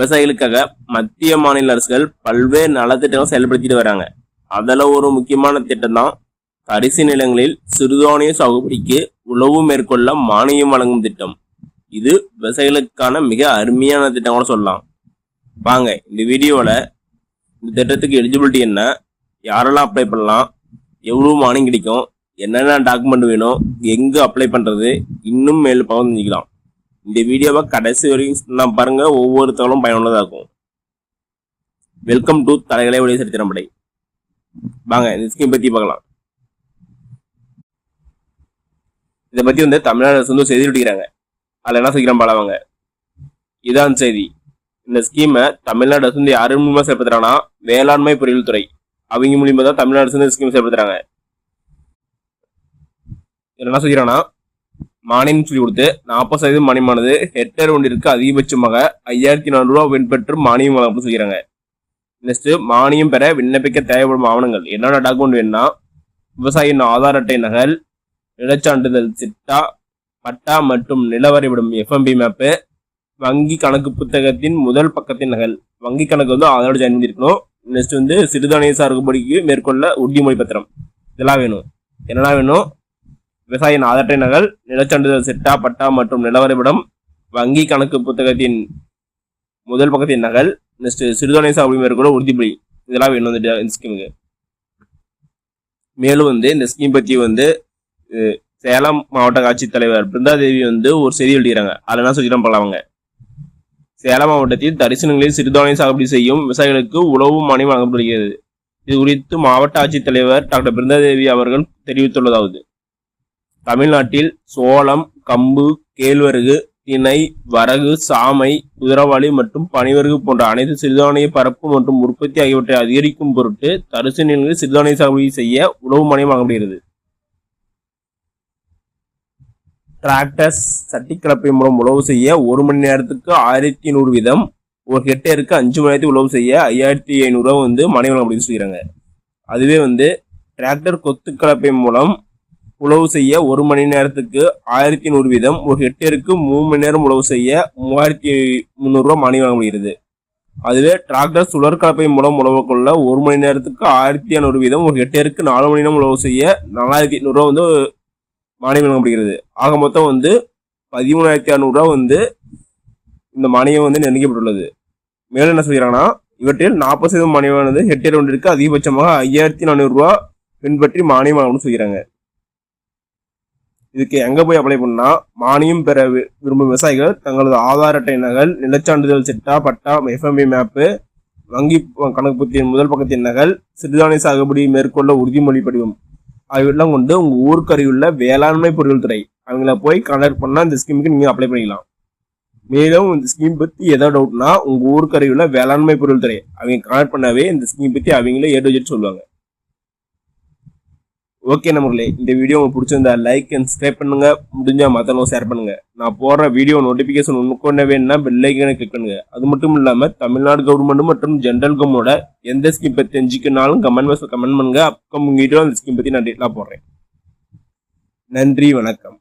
விவசாயிகளுக்காக மத்திய மாநில அரசுகள் பல்வேறு நலத்திட்டங்கள் செயல்படுத்திட்டு வராங்க. அதில் ஒரு முக்கியமான திட்டம் தான் தரிசு நிலங்களில் சிறுதானிய சாகுபடிக்கு உழவு மேற்கொள்ள மானியம் வழங்கும் திட்டம். இது விவசாயிகளுக்கான மிக அருமையான திட்டம் கூட சொல்லலாம். வாங்க இந்த வீடியோவில் இந்த திட்டத்துக்கு எலிஜிபிலிட்டி என்ன யாரெல்லாம் அப்ளை பண்ணலாம் எவ்வளோ மானியம் கிடைக்கும் என்னென்ன டாக்குமெண்ட் வேணும் எங்கே அப்ளை பண்ணுறது இன்னும் மேல் பகிர்ந்துக்கலாம். இந்த வீடியோவை கடைசி வரைக்கும் நான் பாருங்க ஒவ்வொருத்தவங்களும் பயனுள்ளதாக இருக்கும் வெல்கம் டு தலைகளை உடைய சரித்திரம்படை வாங்க இந்த ஸ்கீம் பற்றி பார்க்கலாம். இதை பற்றி வந்து தமிழ்நாடு அரசு வந்து செய்தி விட்டுக்கிறாங்க அதில் என்ன சீக்கிரம் பழவாங்க இதான் செய்தி. இந்த ஸ்கீமை தமிழ்நாடு அரசு வந்து யார் மூலியமா செயல்படுத்துறாங்கன்னா வேளாண்மை பொறியியல் துறை. அவங்க மூலியமா தான் தமிழ்நாடு அரசு இந்த ஸ்கீம் செயல்படுத்துறாங்க. என்ன சொல்லிக்கிறான்னா மானியம் சொல்லி கொடுத்து நாற்பது சதவீதம் மானியமானது ஹெக்டேர் ஒன்றிற்கு அதிகபட்சமாக ஐயாயிரத்தி நானூறு ரூபா பெற்று மானியம் வழங்கப்படும் சொல்கிறாங்க நெக்ஸ்ட் மானியம் பெற விண்ணப்பிக்க தேவைப்படும் ஆவணங்கள். என்னென்ன டாக்குமெண்ட் வேணும்னா விவசாயியின் ஆதார் அட்டை நகல் நிலச்சான்றிதழ் சிட்டா பட்டா மற்றும் நிலவரைபடம் எஃப்எம்பி மேப்பு வங்கி கணக்கு புத்தகத்தின் முதல் பக்கத்தின் நகல். வங்கி கணக்கு வந்து ஆதாரோட ஜாயின் பண்ணியிருக்கணும். நெக்ஸ்ட் வந்து சிறுதானிய சார்புபடிக்கு மேற்கொள்ள உறுதிமொழி பத்திரம் இதெல்லாம் வேணும். என்னெல்லாம் வேணும்? விவசாயியின் ஆதரட்டை நகல் நிலச்சான்றிதழ் சிட்டா பட்டா மற்றும் நிலவரைபடம் வங்கி கணக்கு புத்தகத்தின் முதல் பக்கத்தின் நகல் நெக்ஸ்ட் சிறுதானிய சாகுபடி கூட உறுதிப்படி இதெல்லாம் வேணும் வந்துட்டு இந்த ஸ்கீமுக்கு மேலும் வந்து இந்த ஸ்கீம் பற்றி வந்து சேலம் மாவட்ட ஆட்சித்தலைவர் பிருந்தாதேவி வந்து ஒரு செய்தி எழுதுகிறாங்க அதில் என்ன சொல்லிக்கிறோம் பார்க்கலாம் அவங்க சேலம் மாவட்டத்தில் தரிசனங்களில் சிறுதானிய சாகுபடி செய்யும் விவசாயிகளுக்கு உழவு மானியம் வழங்கப்படுகிறது. இது குறித்து மாவட்ட ஆட்சித்தலைவர் டாக்டர் பிருந்தாதேவி அவர்கள் தெரிவித்துள்ளதாவது. தமிழ்நாட்டில் சோளம் கம்பு கேழ்வரகு திணை வரகு சாமை குதிரவாளி மற்றும் பனிவரகு போன்ற அனைத்து சிறுதானிய பரப்பு மற்றும் உற்பத்தி ஆகியவற்றை அதிகரிக்கும் பொருட்டு தரிசு நிலங்களில் சிறுதானிய சாகுபடி செய்ய உழவு மானியம் வழங்கப்படுகிறது. டிராக்டர்ஸ் சட்டி கலப்பை மூலம் உழவு செய்ய ஒரு மணி நேரத்துக்கு ஆயிரத்தி நூறு வீதம் ஒரு ஹெக்டேருக்கு அஞ்சு மணி நேரத்துக்கு உழவு செய்ய ஐயாயிரத்தி ஐநூறுரூவா வந்து மனை வழங்கப்படுகிறது செய்கிறாங்க அதுவே வந்து டிராக்டர் கொத்து கலப்பை மூலம் உழவு செய்ய ஒரு மணி நேரத்துக்கு ஆயிரத்தி நூறு வீதம். ஒரு ஹெக்டேருக்கு மூணு மணி நேரம் உழவு செய்ய மூவாயிரத்தி முந்நூறுரூவா மானியம் முடிகிறது. அதுவே டிராக்டர் சுழற் கலப்பை மூலம் உழவு கொள்ள ஒரு மணி நேரத்துக்கு ஆயிரத்தி இரநூறு வீதம். ஒரு ஹெக்டேருக்கு நாலு மணி நேரம் உழவு செய்ய நாலாயிரத்தி எண்ணூறுரூவா வந்து மானியம் வழங்கப்படுகிறது ஆக மொத்தம் வந்து பதிமூணாயிரத்தி அறநூறுரூவா வந்து இந்த மானியம் வந்து நிர்ணயிக்கப்பட்டுள்ளது. மேலும் என்ன சொல்கிறாங்கன்னா இவற்றில் நாற்பது சதவீதம் மானியமானது ஹெக்டேர் ஒன்றிற்கு அதிகபட்சமாக ஐயாயிரத்தி நானூறுரூவா பின்பற்றி மானியம் வழங்கணும்னு சொல்கிறாங்க இதுக்கு எங்க போய் அப்ளை பண்ணா மானியம் பெற வி- விரும்பும் விவசாயிகள் தங்களது ஆதார் அட்டை நகல் நிலச்சான்றிதழ் சிட்டா பட்டா எஃப்எம்பி மேப்பு வங்கி கணக்கு புத்தியின் முதல் பக்கத்தின் நகல் சிறுதானிய சாகுபடி மேற்கொள்ள உறுதிமொழி படிவம் ஆகியவெல்லாம் கொண்டு உங்க ஊருக்கு அருகிலுள்ள வேளாண்மை பொருள் துறை அவங்கள போய் கனெக்ட் பண்ணா இந்த ஸ்கீமுக்கு நீங்க அப்ளை பண்ணிக்கலாம். மேலும் இந்த ஸ்கீம் பத்தி ஏதாவது டவுட்னா உங்க ஊருக்கு அருகிலுள்ள வேளாண்மை பொருள் துறை அவங்க கனெக்ட் பண்ணாவே இந்த ஸ்கீம் பத்தி அவங்களே ஏ டு சொல்லுவாங்க. ஓகே நம்மளே இந்த வீடியோ உங்களுக்கு பிடிச்சிருந்தா லைக் அண்ட் சப்ஸ்கிரைப் பண்ணுங்க. முடிஞ்சா மற்றவங்க ஷேர் பண்ணுங்க. நான் போடுற வீடியோ நோட்டிபிகேஷன் உனக்கு வேணும்னா பெல்லைக்கனை கிளிக் பண்ணுங்க. அது மட்டும் இல்லாம தமிழ்நாடு கவர்மெண்ட் மற்றும் ஜென்ரல் கவர்மெண்டோட எந்த ஸ்கீம் பத்தி தெரிஞ்சுக்கனாலும் கமெண்ட் பாக்ஸ்ல கமெண்ட் பண்ணுங்க. அப்கமிங் வீடியோ அந்த ஸ்கீம் பத்தி நான் டீட்டெயிலாக போடுறேன். நன்றி வணக்கம்.